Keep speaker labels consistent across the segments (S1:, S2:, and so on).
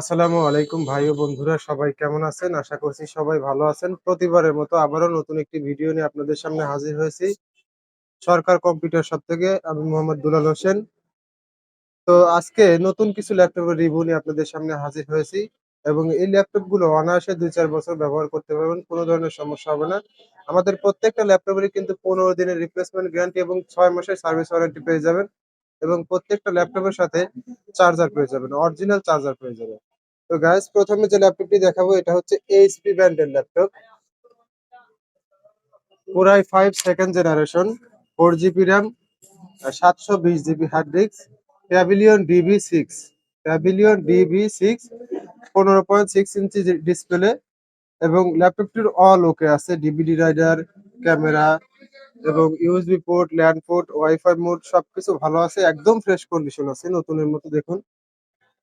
S1: আসসালামু আলাইকুম ভাই ও বন্ধুরা, সবাই কেমন আছেন? আশা করছি সবাই ভালো আছেন। প্রতিবারের মতো আবারও নতুন একটি ভিডিও নিয়ে আপনাদের সামনে হাজির হয়েছি। সরকার কম্পিউটার শপ থেকে আমি মোহাম্মদ দুলাল হোসেন। তো আজকে নতুন কিছু ল্যাপটপের রিভিউ নিয়ে আপনাদের সামনে হাজির হয়েছি এবং এই ল্যাপটপগুলো অনায়াসে দুই চার বছর ব্যবহার করতে পারবেন, কোনো ধরনের সমস্যা হবে না। আমাদের প্রত্যেকটা ল্যাপটপেরই কিন্তু পনেরো দিনের রিপ্লেসমেন্ট গ্যারান্টি এবং ছয় মাসের সার্ভিস ওয়ারেন্টি পেয়ে যাবেন। এবং প্রত্যেকটা ল্যাপটপের সাথে চার্জার পেয়ে যাবেন অরিজিনাল চার্জার পেয়ে যাবেন। তো গাইস প্রথমে যে ল্যাপটপটি দেখাবো, এটা হচ্ছে এইচপি ব্র্যান্ডের ল্যাপটপ। পুরাই five second generation four GB RAM সাতশো বিশ GB hard disk pavilion DB six pavilion DB six পনেরো পয়েন্ট সিক্স ইঞ্চি ডিসপ্লে এবং ল্যাপটপটির অল ওকে আছে ডিভিডি রাইডার ক্যামেরা এবং USB port land port wifi mode সবকিছু ভালো আছে, একদম ফ্রেশ কন্ডিশন আছে, নতুনের মতো দেখুন।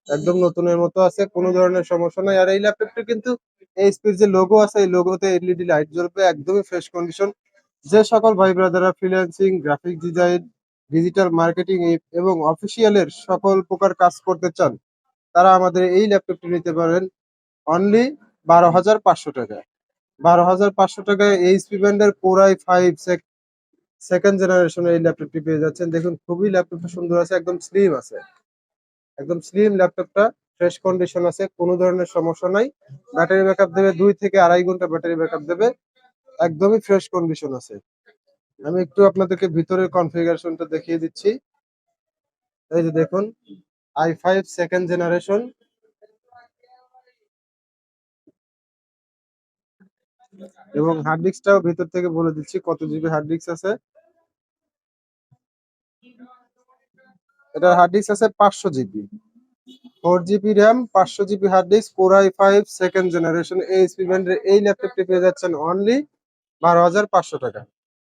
S1: একদম নতুনের মতো আছে, কোনো ধরনের সমস্যা নাই। আর এই ল্যাপটপটি কিন্তু এই এইচপির যে লোগো আছে, এই লোগোতে এলইডি লাইট জ্বলবে, একদমই ফ্রেশ কন্ডিশন যে সকল ভাই ব্রাদাররা freelancing graphic design digital marketing এবং অফিসিয়ালের সকল প্রকার কাজ করতে চান, তারা আমাদের এই ল্যাপটপটি নিতে পারেন অনলি বারো হাজার পাঁচশো টাকায়। বারো হাজার পাঁচশো টাকায় এইচপি ব্র্যান্ডের কোরাই ফাইভ সেকেন্ড জেনারেশনের এই ল্যাপটপটি পেয়ে যাচ্ছেন। দেখুন, খুবই ল্যাপটপটা সুন্দর আছে, একদম স্লিম আছে। একদম স্লিম ল্যাপটপটা ফ্রেশ কন্ডিশন আছে, কোনো ধরনের সমস্যা নাই। ব্যাটারি ব্যাকআপ দেবে, দুই থেকে আড়াই ঘণ্টা ব্যাটারি ব্যাকআপ দেবে। একদমই ফ্রেশ কন্ডিশন আছে। আমি একটু আপনাদেরকে ভিতরের কনফিগারেশনটা দেখিয়ে দিচ্ছি। এই যে দেখুন আই ফাইভ সেকেন্ড জেনারেশন এবং হার্ড ডিস্কটাও ভিতর থেকে বলে দিচ্ছি, কত জিবি হার্ড ডিস্ক আছে? এটার হার্ড ডিস্ক আছে পাঁচশো জিবি ফোর জিবি র্যাম পাঁচশো GB hard disk core i five second generation HP ব্র্যান্ডের এই ল্যাপটপটি পেয়ে যাচ্ছেন অনলি বারো হাজার পাঁচশো টাকা।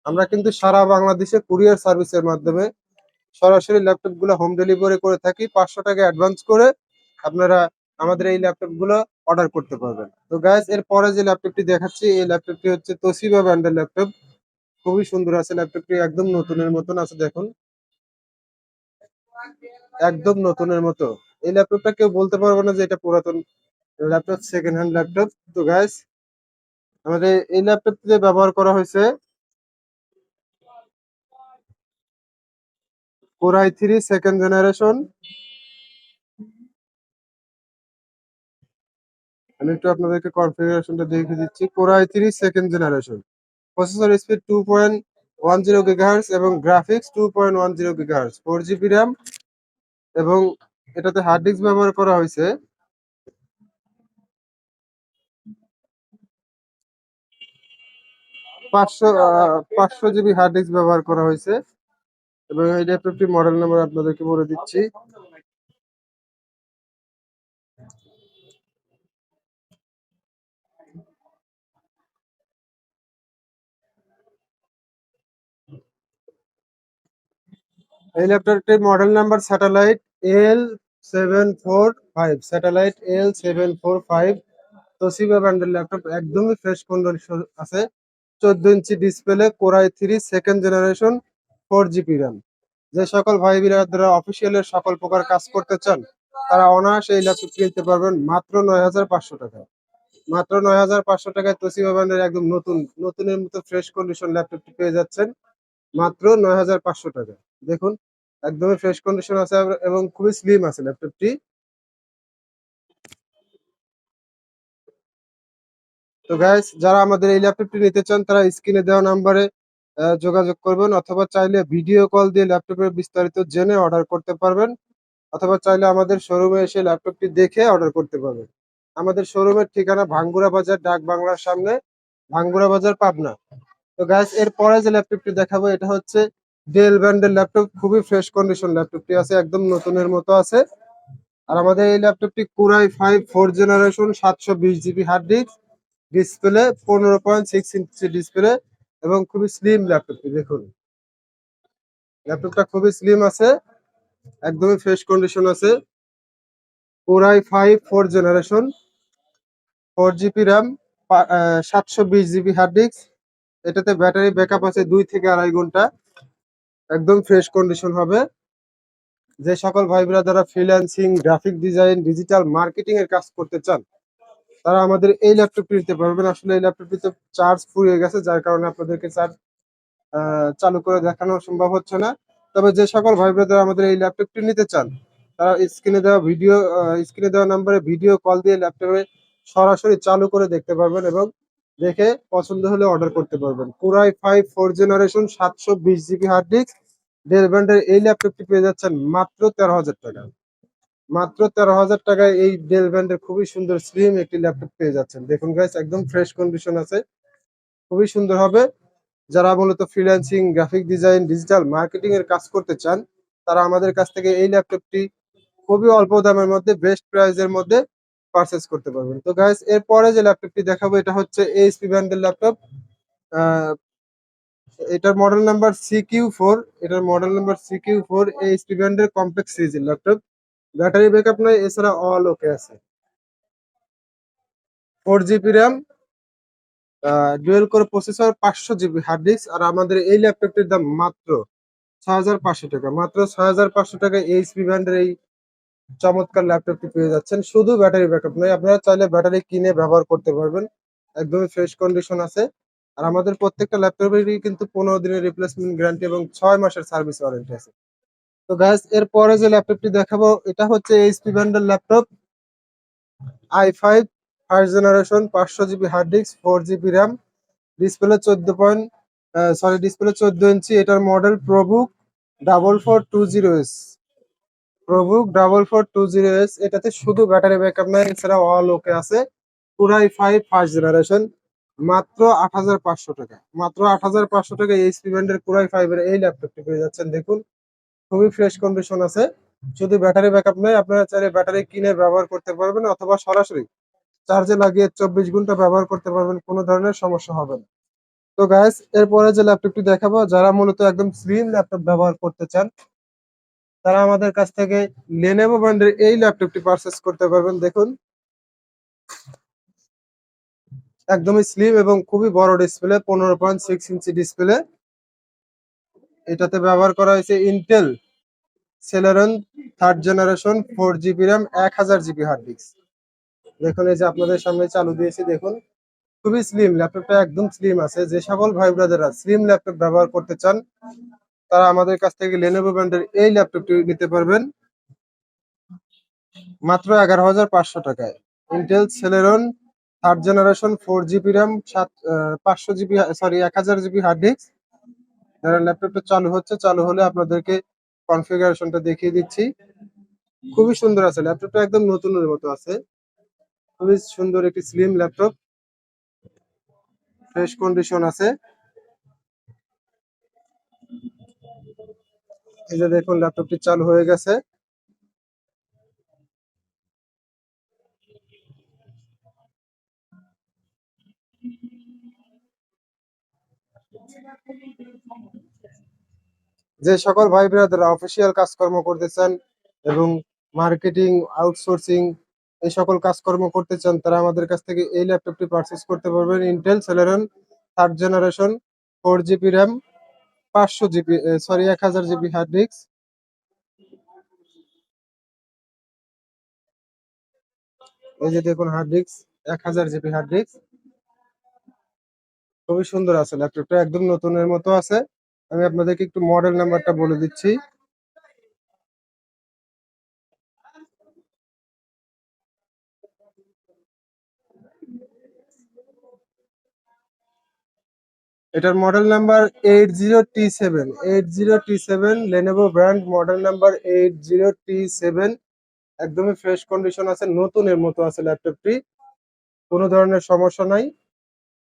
S1: আমরা কিন্তু সারা বাংলাদেশে কুরিয়ার সার্ভিসের মাধ্যমে সরাসরি ল্যাপটপগুলো হোম ডেলিভারি করে থাকি। পাঁচশো টাকা অ্যাডভান্স করে আপনারা আমাদের এই ল্যাপটপগুলো অর্ডার করতে পারবেন। তো গাইজ এর পরে যে ল্যাপটপটি দেখাচ্ছি, এই ল্যাপটপটি হচ্ছে তোশিবা ব্র্যান্ডের ল্যাপটপ খুবই সুন্দর আছে ল্যাপটপটি একদম নতুনের মতন আছে দেখুন। একদম নতুনের মতো। এই ল্যাপটপটা কেউ বলতে পারবে না যে এটা পুরাতন ল্যাপটপ সেকেন্ড হ্যান্ড ল্যাপটপ তো গাইস আমাদের এই ল্যাপটপটিতে ব্যবহার করা হয়েছে core i three second generation আমি একটু আপনাদেরকে কনফিগারেশনটা দেখে দিচ্ছি। Core i three second generation processor speed two point one zero gigahertz এবং graphics two point one zero gigahertz four GB RAM এবং এটাতে হার্ড ডিস্ক ব্যবহার করা হয়েছে। পাঁচশো পাঁচশো জিবি হার্ড ডিস্ক ব্যবহার করা হয়েছে। এবং এই ল্যাপটপটি মডেল নাম্বার আপনাদেরকে বলে দিচ্ছি। এই ল্যাপটপটির model number satellite L seven four five satellite L seven four five Toshiba ব্র্যান্ডের ল্যাপটপ একদমই ফ্রেশ কন্ডিশন আছে। চোদ্দ inch display core i three second generation four GB RAM যে সকল ভাই বিরাদরা অফিসিয়ালের সকল প্রকার কাজ করতে চান, তারা অনায়াসে এই ল্যাপটপ কিনতে পারবেন মাত্র নয় হাজার পাঁচশো টাকায়। মাত্র নয় হাজার পাঁচশো টাকায় তোশিবা ব্র্যান্ডের একদম নতুন, নতুনের মতো ফ্রেশ কন্ডিশন ল্যাপটপটি পেয়ে যাচ্ছেন মাত্র নয় হাজার পাঁচশো টাকা দেখুন, একদমই ফ্রেশ কন্ডিশন আছে এবং খুবই স্লিম আছে ল্যাপটপটি তো গাইস যারা আমাদের এই ল্যাপটপটি নিতে চান, তারা স্ক্রিনে দেওয়া নাম্বারে যোগাযোগ করবেন, অথবা চাইলে ভিডিও কল দিয়ে ল্যাপটপের বিস্তারিত জেনে অর্ডার করতে পারবেন, অথবা চাইলে আমাদের শোরুমে এসে ল্যাপটপটি দেখে অর্ডার করতে পারবেন। আমাদের শোরুমের ঠিকানা ভাঙ্গুরা বাজার, ডাক বাংলার সামনে, ভাঙ্গুরা বাজার, পাবনা। তো গাইস এর পরে যে ল্যাপটপটি দেখাবো, এটা হচ্ছে ডেল ব্র্যান্ডের ল্যাপটপ খুবই ফ্রেশ কন্ডিশন ল্যাপটপটি আছে, একদম নতুনের মতো আছে। আর আমাদের এই ল্যাপটপটি কুরাই ফাইভ ফোর জেনারেশন সাতশো বিশ জিবি হার্ড ডিস্ক ডিসপ্লে পনেরো পয়েন্ট সিক্স ইঞ্চি ডিসপ্লে এবং খুবই স্লিম ল্যাপটপটি দেখুন। ল্যাপটপটা খুবই স্লিম আছে, একদমই ফ্রেশ কন্ডিশন আছে। Core i five four generation four GB RAM সাতশো বিশ জিবি হার্ড ডিস্ক এটাতে ব্যাটারি ব্যাকআপ আছে দুই থেকে আড়াই ঘণ্টা। একদম ফ্রেশ কন্ডিশন হবে। যে সকল ভাই যারা freelancing graphic design digital marketing এর কাজ করতে চান, তারা আমাদের এই ল্যাপটপটি নিতে পারবেন। আসলে এই ল্যাপটপটিতে চার্জ ফুরিয়ে গেছে, যার কারণে আপনাদেরকে চার্জ চালু করে দেখানো সম্ভব হচ্ছে না। তবে যে সকল ভাই ব্রাদার আমাদের এই ল্যাপটপটি নিতে চান, তারা স্ক্রিনে দেওয়া ভিডিও স্ক্রিনে দেওয়া নাম্বারে ভিডিও কল দিয়ে ল্যাপটপে সরাসরি চালু করে দেখতে পারবেন এবং দেখে পছন্দ হলে অর্ডার করতে পারবেন। পুরাই ফাইভ ফোর জেনারেশন সাতশো বিশ জিবি হার্ড ডিস্ক ডেল ব্র্যান্ডের এই ল্যাপটপটি পেয়ে যাচ্ছেন মাত্র তেরো হাজার টাকা মাত্র তেরো হাজার টাকায় এই ডেল ব্র্যান্ডের খুবই সুন্দর স্লিম একটি ল্যাপটপ পেয়ে যাচ্ছেন। দেখুন গাইস একদম ফ্রেশ কন্ডিশন আছে। খুবই সুন্দর হবে। যারা মূলত freelancing graphic design digital marketing এর কাজ করতে চান, তারা আমাদের কাছ থেকে এই ল্যাপটপটি খুবই অল্প দামের মধ্যে বেস্ট প্রাইসের মধ্যে পারচেস করতে পারবেন। তো গাইস এরপরে যে ল্যাপটপটি দেখাবো, এটা হচ্ছে এইচপি ব্র্যান্ডের ল্যাপটপ এটার মডেল নাম্বার সিকিউ ফোর এটার model number CQ four HP ব্র্যান্ডের কমপ্লেক্স সিরিজের ল্যাপটপ ব্যাটারি ব্যাকআপ নয় এছাড়া অল ওকে আছে। Four GB RAM dual core processor পাঁচশো জিবি হার্ড ডিস্ক আর আমাদের এই ল্যাপটপটির দাম মাত্র ছয় হাজার পাঁচশো টাকা। মাত্র ছয় হাজার পাঁচশো টাকা এইচপি ব্র্যান্ডের এই চমৎকার ল্যাপটপটি পেয়ে যাচ্ছেন। শুধু ব্যাটারি ব্যাকআপ নয়, আপনারা চাইলে ব্যাটারি কিনে ব্যবহার করতে পারবেন। একদমই ফ্রেশ কন্ডিশন আছে। আর আমাদের প্রত্যেকটা ল্যাপটপেরই কিন্তু পনেরো দিনের রিপ্লেসমেন্ট গ্যারান্টি এবং ছয় মাসের সার্ভিস ওয়ারেন্টি আছে। তো গ্যাস এরপরে যে ল্যাপটপটি দেখাবো, এটা হচ্ছে এইচপি ব্র্যান্ডের laptop i five first generation পাঁচশো GB hard disk four GB RAM display চোদ্দ পয়েন্ট সরি ডিসপ্লে চোদ্দ ইঞ্চি এটার model probook double four two zero S probook double four two zero S এটাতে শুধু ব্যাটারি ব্যাকআপ নাই, এছাড়া all okay আছে। পুরাই ফাইভ ফার্স্ট জেনারেশন মাত্র আট হাজার পাঁচশো টাকা। মাত্র আট হাজার পাঁচশো টাকা এইচপি ব্র্যান্ডের পুরাই ফাইভ এর এই ল্যাপটপটি পেয়ে যাচ্ছেন। দেখুন, খুবই ফ্রেশ কন্ডিশন আছে। শুধু ব্যাটারি ব্যাকআপ নয় আপনারা চাইলে ব্যাটারি কিনে ব্যবহার করতে পারবেন, অথবা সরাসরি চার্জে লাগিয়ে চব্বিশ ঘণ্টা ব্যবহার করতে পারবেন, কোনো ধরনের সমস্যা হবে না। তো গাইস এরপরে যে ল্যাপটপটি দেখাবো, যারা মূলত একদম স্লিম ল্যাপটপ ব্যবহার করতে চান তারা আমাদের কাছ থেকে লেনেভো ব্র্যান্ডের এই ল্যাপটপটি পারচেস করতে পারবেন। দেখুন। একদমই স্লিম এবং খুবই বড় ডিসপ্লে পনেরো পয়েন্ট সিক্স ইঞ্চি ডিসপ্লে এটাতে ব্যবহার করা হয়েছে Intel Celeron third generation four GB RAM এক হাজার জিবি হার্ড ডিস্ক দেখুন, এই যে আপনাদের সামনে চালু দিয়েছি, দেখুন। খুবই স্লিম ল্যাপটপটা একদম স্লিম আছে। যে সকল ভাই ব্রাদাররা স্লিম ল্যাপটপ ব্যবহার করতে চান তারা আমাদের কাছ থেকে লেনোভো ব্র্যান্ডের এই ল্যাপটপটি নিতে পারবেন। মাত্র এগারো হাজার পাঁচশো টাকায়। Intel Celeron third generation four GB RAM সাত পাঁচশো জিবি সরি এক হাজার জিবি হার্ড ডিস্ক যারা ল্যাপটপটা চালু হচ্ছে, চালু হলে আপনাদেরকে কনফিগারেশনটা দেখিয়ে দিচ্ছি। খুবই সুন্দর আছে ল্যাপটপটা একদম নতুনের মতো আছে। খুবই সুন্দর একটি স্লিম ল্যাপটপ ফ্রেশ কন্ডিশন আছে। এই যে দেখুন ল্যাপটপটি চালু হয়ে গেছে। যে সকল ভাই ব্রাদাররা অফিসিয়াল কাজকর্ম করতে চান এবং মার্কেটিং আউটসোর্সিং এই সকল কাজকর্ম করতে চান তারা আমাদের কাছ থেকে এই ল্যাপটপটি পারচেস করতে পারবেন। Intel Celeron third generation four GB RAM পাঁচশো জিবি সরি এক হাজার জিবি হার্ড ডিস্ক এই যে দেখুন হার্ড ডিস্ক এক হাজার জিবি হার্ড ডিস্ক খুবই সুন্দর আছে ল্যাপটপটা একদম নতুনের মতো আছে। আমি আপনাদেরকে একটু মডেল নাম্বারটা বলে দিচ্ছি। এটার model number eight zero T seven eight zero T seven Lenovo brand model number eight zero T seven একদমই ফ্রেশ কন্ডিশন আছে, নতুনের মতো আছে ল্যাপটপটি কোনো ধরনের সমস্যা নাই,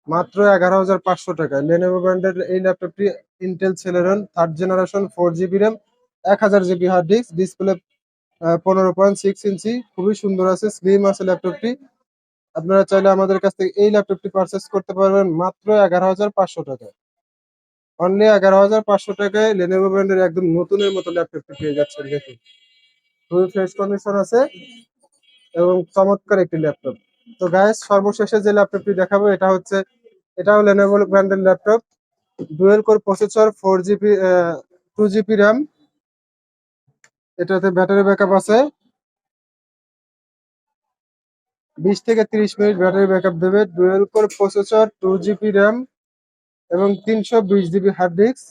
S1: মাত্র এগারো হাজার পাঁচশো টাকায়। লেনেভো ব্র্যান্ডের এই ল্যাপটপটি Intel Celeron third generation four GB RAM এক হাজার জিবি হার্ড ডিস্ক ডিসপ্লে পনেরো পয়েন্ট সিক্স ইঞ্চি খুবই সুন্দর আছে স্লিম আছে ল্যাপটপটি আপনারা চাইলে আমাদের কাছ থেকে এই ল্যাপটপটি পারচেস করতে পারবেন মাত্র এগারো হাজার পাঁচশো টাকায়। অনলি এগারো হাজার পাঁচশো টাকায় লেনেভো ব্র্যান্ডের একদম নতুনের মতো ল্যাপটপটি পেয়ে যাচ্ছেন দেখুন। খুবই ফ্রেশ কন্ডিশন আছে এবং চমৎকার একটি ল্যাপটপ তো গাইস সর্বশেষে যে ল্যাপটপটি দেখাবো, এটা হচ্ছে, এটাও লেনোভো ব্র্যান্ডের laptop dual core processor four GB two GB RAM এটাতে ব্যাটারি ব্যাকআপ আছে। বিশ থেকে তিরিশ মিনিট ব্যাটারি ব্যাকআপ দেবে, dual core processor two GB RAM এবং তিনশো বিশ জিবি হার্ড ডিস্ক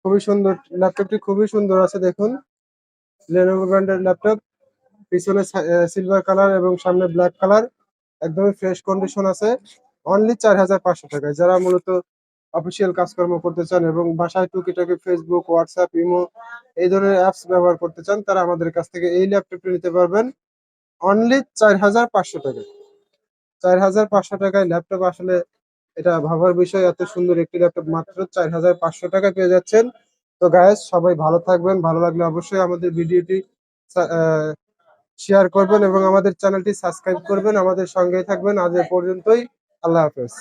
S1: খুবই সুন্দর ল্যাপটপটি খুবই সুন্দর আছে, দেখুন। লেনোভো ব্র্যান্ডের ল্যাপটপ পিছনে সিলভার কালার এবং সামনে ব্ল্যাক কালার একদমই ফ্রেশ কন্ডিশন আছে। অনলি চার হাজার পাঁচশো টাকায়। যারা মূলত অফিসিয়াল কাজকর্ম করতে চান এবং বাসায় টুকিটাকি ফেসবুক হোয়াটসঅ্যাপ ইমো এই ধরনের অ্যাপস ব্যবহার করতে চান, তারা আমাদের কাছ থেকে এই ল্যাপটপটি নিতে পারবেন। অনলি চার হাজার পাঁচশো টাকায় চার হাজার পাঁচশো টাকায় ল্যাপটপ আসলে এটা ভাবার বিষয়, এত সুন্দর একটি ল্যাপটপ মাত্র চার হাজার পাঁচশো টাকায় পেয়ে যাচ্ছেন। তো গায়েস সবাই ভালো থাকবেন, ভালো লাগলে অবশ্যই আমাদের ভিডিওটি শেয়ার করবেন এবং আমাদের চ্যানেলটি সাবস্ক্রাইব করবেন। আমাদের সঙ্গেই থাকবেন। আজ এ পর্যন্তই। আল্লাহ হাফেজ।